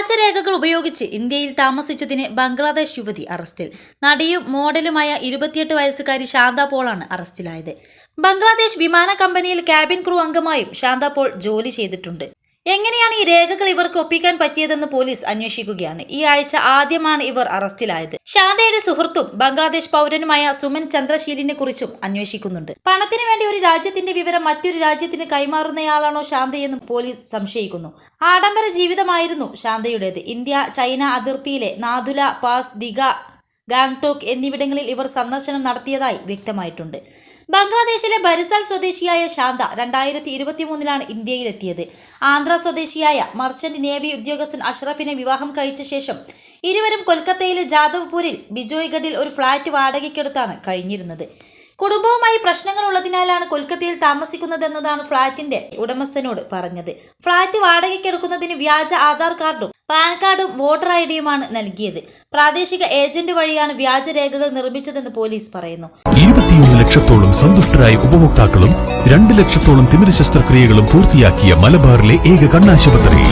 വ്യാജരേഖകൾ ഉപയോഗിച്ച് ഇന്ത്യയിൽ താമസിച്ചതിന് ബംഗ്ലാദേശ് യുവതി അറസ്റ്റിൽ. നടിയും മോഡലുമായ ഇരുപത്തിയെട്ട് വയസ്സുകാരി ശാന്ത പോളാണ് അറസ്റ്റിലായത്. ബംഗ്ലാദേശ് വിമാന കമ്പനിയിൽ ക്യാബിൻ ക്രൂ അംഗമായും ശാന്ത പോൾ ജോലി ചെയ്തിട്ടുണ്ട്. എങ്ങനെയാണ് ഈ രേഖകൾ ഇവർക്ക് ഒപ്പിക്കാൻ പറ്റിയതെന്ന് പോലീസ് അന്വേഷിക്കുകയാണ്. ഈ ആഴ്ച ആദ്യമാണ് ഇവർ അറസ്റ്റിലായത്. ശാന്തയുടെ സുഹൃത്തും ബംഗ്ലാദേശ് പൗരനുമായ സുമൻ ചന്ദ്രശീലിനെ കുറിച്ചും അന്വേഷിക്കുന്നുണ്ട്. പണത്തിന് വേണ്ടി ഒരു രാജ്യത്തിന്റെ വിവരം മറ്റൊരു രാജ്യത്തിന് കൈമാറുന്നയാളാണോ ശാന്തയെന്നും പോലീസ് സംശയിക്കുന്നു. ആഡംബര ജീവിതമായിരുന്നു ശാന്തയുടേത്. ഇന്ത്യ ചൈന അതിർത്തിയിലെ നാദുല പാസ് ദിഗ ഗാംഗ്ടോക്ക് എന്നിവിടങ്ങളിൽ ഇവർ സന്ദർശനം നടത്തിയതായി വ്യക്തമായിട്ടുണ്ട്. ബംഗ്ലാദേശിലെ ബരിസൽ സ്വദേശിയായ ശാന്ത രണ്ടായിരത്തി ഇരുപത്തി മൂന്നിലാണ് ഇന്ത്യയിലെത്തിയത്. ആന്ധ്ര സ്വദേശിയായ മർച്ചന്റ് നേവി ഉദ്യോഗസ്ഥൻ അഷ്റഫിനെ വിവാഹം കഴിച്ച ശേഷം ഇരുവരും കൊൽക്കത്തയിലെ ജാദവ്പൂരിൽ ബിജോയ്ഗഡിൽ ഒരു ഫ്ളാറ്റ് വാടകയ്ക്കെടുത്താണ് കഴിഞ്ഞിരുന്നത്. കുടുംബവുമായി പ്രശ്നങ്ങൾ ഉള്ളതിനാലാണ് കൊൽക്കത്തയിൽ താമസിക്കുന്നതെന്നതാണ് ഫ്ളാറ്റിന്റെ ഉടമസ്ഥനോട് പറഞ്ഞത്. ഫ്ളാറ്റ് വാടകയ്ക്കെടുക്കുന്നതിന് വ്യാജ ആധാർ കാർഡും പാൻ കാർഡും വോട്ടർ ഐ ഡിയുമാണ് നൽകിയത്. പ്രാദേശിക ഏജന്റ് വഴിയാണ് വ്യാജ രേഖകൾ നിർമ്മിച്ചതെന്ന് പോലീസ് പറയുന്നു. ഇരുപത്തിയൊന്ന് ലക്ഷത്തോളം സന്തുഷ്ടരായ ഉപഭോക്താക്കളും രണ്ട് ലക്ഷത്തോളം തിമിര ശസ്ത്രക്രിയകളും പൂർത്തിയാക്കിയ മലബാറിലെ ഏക കണ്ണാശുപത്രി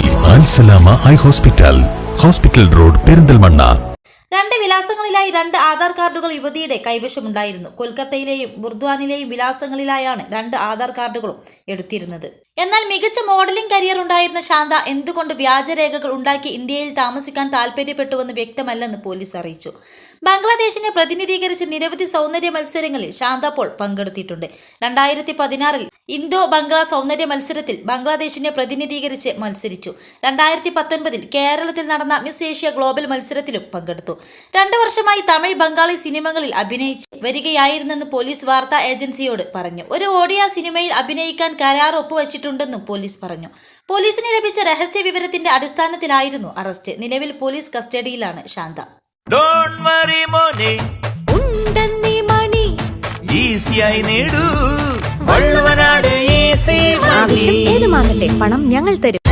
eye hospital. Hospital road Perinthalmanna. വിലാസങ്ങളിലായി രണ്ട് ആധാർ കാർഡുകൾ യുവതിയുടെ കൈവശമുണ്ടായിരുന്നു. കൊൽക്കത്തയിലെയും ബുർദ്വാനിലെയും വിലാസങ്ങളിലായാണ് രണ്ട് ആധാർ കാർഡുകളും എടുത്തിരുന്നത്. എന്നാൽ മികച്ച മോഡലിംഗ് കരിയർ ഉണ്ടായിരുന്ന ശാന്ത എന്തുകൊണ്ട് വ്യാജരേഖകൾ ഉണ്ടാക്കി ഇന്ത്യയിൽ താമസിക്കാൻ താല്പര്യപ്പെട്ടുവെന്ന് വ്യക്തമല്ലെന്ന് പോലീസ് അറിയിച്ചു. ബംഗ്ലാദേശിനെ പ്രതിനിധീകരിച്ച് നിരവധി സൗന്ദര്യ മത്സരങ്ങളിൽ ശാന്ത പോൾ പങ്കെടുത്തിട്ടുണ്ട്. രണ്ടായിരത്തി പതിനാറിൽ ഇന്തോ ബംഗ്ലാ സൗന്ദര്യ മത്സരത്തിൽ ബംഗ്ലാദേശിനെ പ്രതിനിധീകരിച്ച് മത്സരിച്ചു. രണ്ടായിരത്തി പത്തൊൻപതിൽ കേരളത്തിൽ നടന്ന മിസ് ഏഷ്യ ഗ്ലോബൽ മത്സരത്തിലും പങ്കെടുത്തു. രണ്ടു വർഷമായി തമിഴ് ബംഗാളി സിനിമകളിൽ അഭിനയിച്ച് വരികയായിരുന്നെന്ന് പോലീസ് വാർത്താ ഏജൻസിയോട് പറഞ്ഞു. ഒരു ഓഡിയ സിനിമയിൽ അഭിനയിക്കാൻ കരാർ ചെയ്തിട്ടുണ്ടെന്നും പോലീസ് പറഞ്ഞു. പോലീസിന് ലഭിച്ച രഹസ്യ വിവരത്തിന്റെ അടിസ്ഥാനത്തിലായിരുന്നു അറസ്റ്റ്. നിലവിൽ പോലീസ് കസ്റ്റഡിയിലാണ് ശാന്ത. ആവശ്യം ഏതുമാകട്ടെ പണം ഞങ്ങൾ തരും.